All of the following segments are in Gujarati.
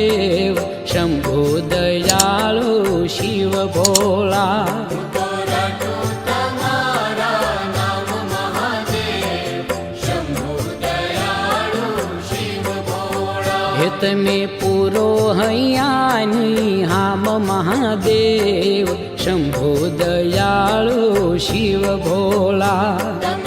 મહાદેવ શંભુ દયાળુ શિવ ભોલા તમે પૂરો હૈયાની હામ મહાદેવ શંભુ દયાળુ શિવ ભોળા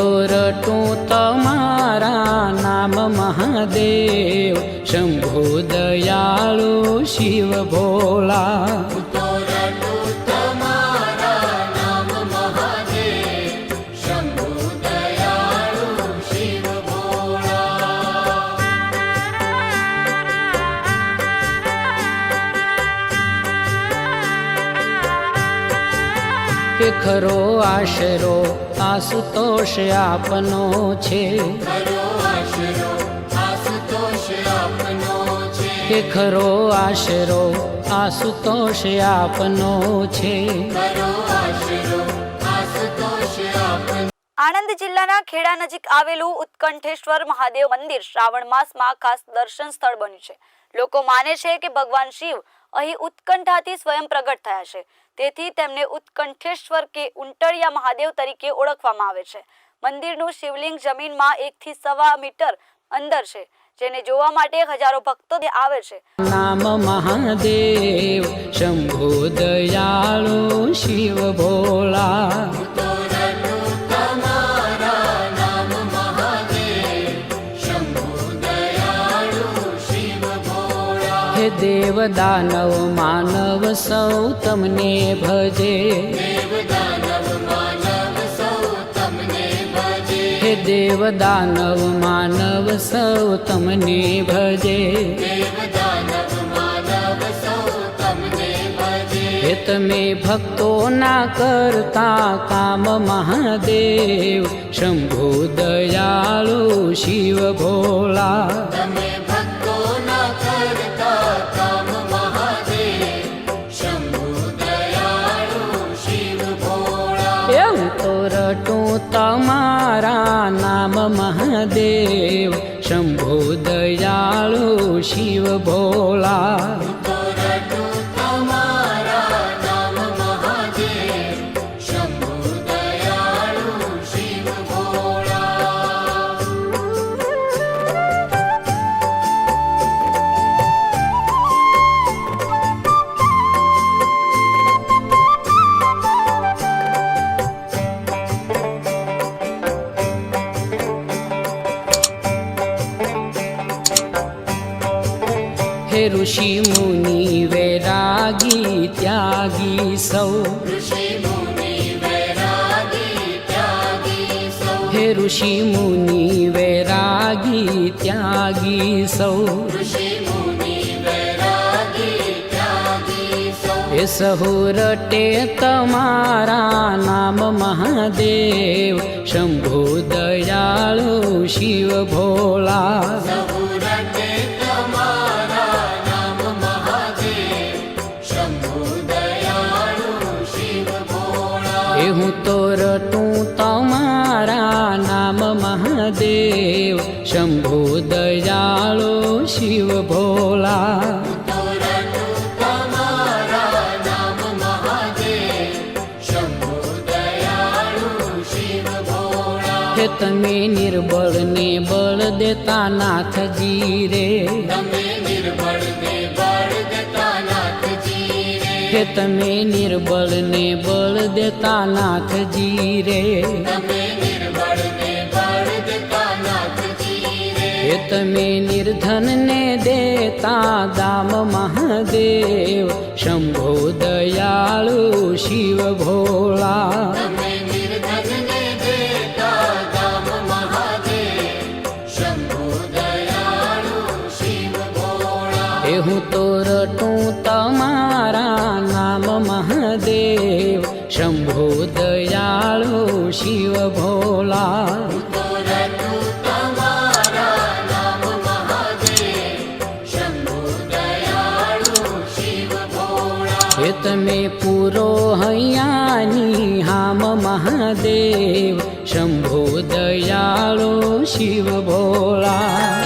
હે હું તો રટું તમારા નામ મહાદેવ. શંભો દયાળુ શિવ ભોળા. તો રટુ તમારા નામ મહાદેવ શંભુ દયાળુ શિવ ભોલા ખરો આશરો આશુતોષ આપનો છે. હે ખરો આશરો, આશુતોષ આપનો છે. આણંદ જિલ્લાના ખેડા નજીક આવેલું ઉત્કંઠેશ્વર મહાદેવ મંદિર શ્રાવણ માસમાં ખાસ દર્શન સ્થળ બન્યું છે. લોકો માને છે કે ભગવાન શિવ અહીં ઉત્કંઠાથી સ્વયં પ્રગટ થયા છે. તેથી તેમને ઉત્કંઠેશ્વર કે ઉંટળિયા મહાદેવ તરીકે ઓળખવામાં આવે છે. મંદિરનું શિવલિંગ જમીનમાં એકથી સવા મીટર અંદર છે, જેને જોવા માટે હજારો ભક્તો આવે છે. નામ મહાદેવ, શંભો દયાળો શિવ ભોળા. દેવ દાનવ માનવ સૌ તમને ભજે. હે દેવ દાનવ માનવ સૌ તમને ભજે. હે તમે ભક્તોના કરતા કામ મહાદેવ. શંભુ દયાળુ શિવ ભોળા. નામ મહાદેવ શંભો દયાળો શિવ ભોળા. ઋષિ મુનિ વૈરાગી ત્યાગી સૌ. હે ઋષિ મુનિ વૈરાગી ત્યાગી સૌ. હે સહુ તમારા નામ મહાદેવ. શંભુ દયાળુ શિવ ભોળા. હું તું તમારા નામ મહાદેવ શંભુ દયાળો શિવ ભોલા તમે નિર્બળ ને બળ દેતા નાથજી રે તમે નિર્બળ ને બળ દેતા રે. તમે નિર્બળ ને બળ દેતા નાથજી રે. હે તમે નિર્ધન ને દેતા દામ મહાદેવ. શંભો દયાળુ શિવ ભોળા. મહાદેવ શંભો દયાળુ શિવ ભોળા તો રટુ તમારા નામ મહાદેવ શંભુ દયાળુ શિવ ભોળા હે તમે પૂરો હૈયાની મહાદેવ શંભુ દયાળો શિવ ભોળા